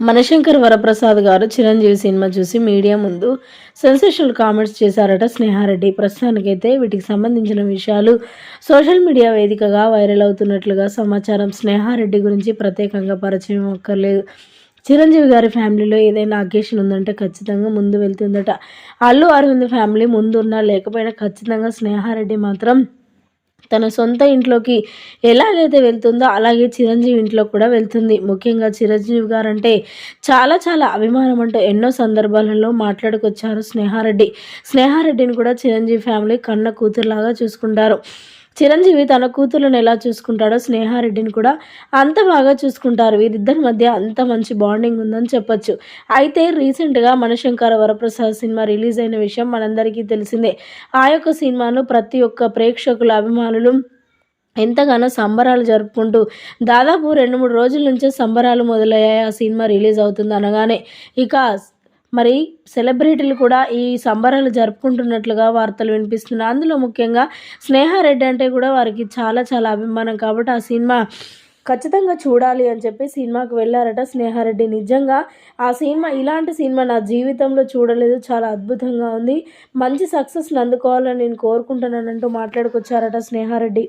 మనశంకర్ వరప్రసాద్ గారు చిరంజీవి సినిమా చూసి మీడియా ముందు సెన్సేషనల్ కామెంట్స్ చేశారట స్నేహారెడ్డి. ప్రస్తుతానికైతే వీటికి సంబంధించిన విషయాలు సోషల్ మీడియా వేదికగా వైరల్ అవుతున్నట్లుగా సమాచారం స్నేహారెడ్డి గురించి ప్రత్యేకంగా పరిచయం అక్కర్లేదు. చిరంజీవి గారి ఫ్యామిలీలో ఏదైనా అకేషన్ ఉందంటే ఖచ్చితంగా ముందు వెళ్తుందట. అల్లు అరవింద్ ఫ్యామిలీ ముందున్నా లేకపోయినా ఖచ్చితంగా స్నేహారెడ్డి మాత్రం తన సొంత ఇంట్లోకి ఎలాగైతే వెళ్తుందో అలాగే చిరంజీవి ఇంట్లో కూడా వెళ్తుంది. ముఖ్యంగా చిరంజీవి గారు అంటే చాలా చాలా అభిమానం అంటే ఎన్నో సందర్భాలలో మాట్లాడుకొచ్చారు స్నేహారెడ్డి. స్నేహారెడ్డిని కూడా చిరంజీవి ఫ్యామిలీ కన్న కూతురులాగా చూసుకుంటారు. చిరంజీవి తన కూతురుని ఎలా చూసుకుంటాడో స్నేహారెడ్డిని కూడా అంత బాగా చూసుకుంటారు. వీరిద్దరి మధ్య అంత మంచి బాండింగ్ ఉందని చెప్పొచ్చు. అయితే రీసెంట్గా మనశంకర వరప్రసాద్ సినిమా రిలీజ్ అయిన విషయం మనందరికీ తెలిసిందే. ఆ యొక్క సినిమాను ప్రతి ఒక్క ప్రేక్షకుల అభిమానులు ఎంతగానో సంబరాలు జరుపుకుంటూ దాదాపు రెండు మూడు రోజుల నుంచే సంబరాలు మొదలయ్యాయి. ఆ సినిమా రిలీజ్ అవుతుంది అనగానే ఇక మరి సెలబ్రిటీలు కూడా ఈ సంబరాలు జరుపుకుంటున్నట్లుగా వార్తలు వినిపిస్తున్నాయి. అందులో ముఖ్యంగా స్నేహారెడ్డి అంటే కూడా వారికి చాలా చాలా అభిమానం కాబట్టి ఆ సినిమా ఖచ్చితంగా చూడాలి అని చెప్పి సినిమాకి వెళ్ళారట స్నేహారెడ్డి. నిజంగా ఆ సినిమా ఇలాంటి సినిమా నా జీవితంలో చూడలేదు. చాలా అద్భుతంగా ఉంది. మంచి సక్సెస్ని అందుకోవాలని నేను కోరుకుంటున్నానంటూ మాట్లాడుకొచ్చారట స్నేహారెడ్డి.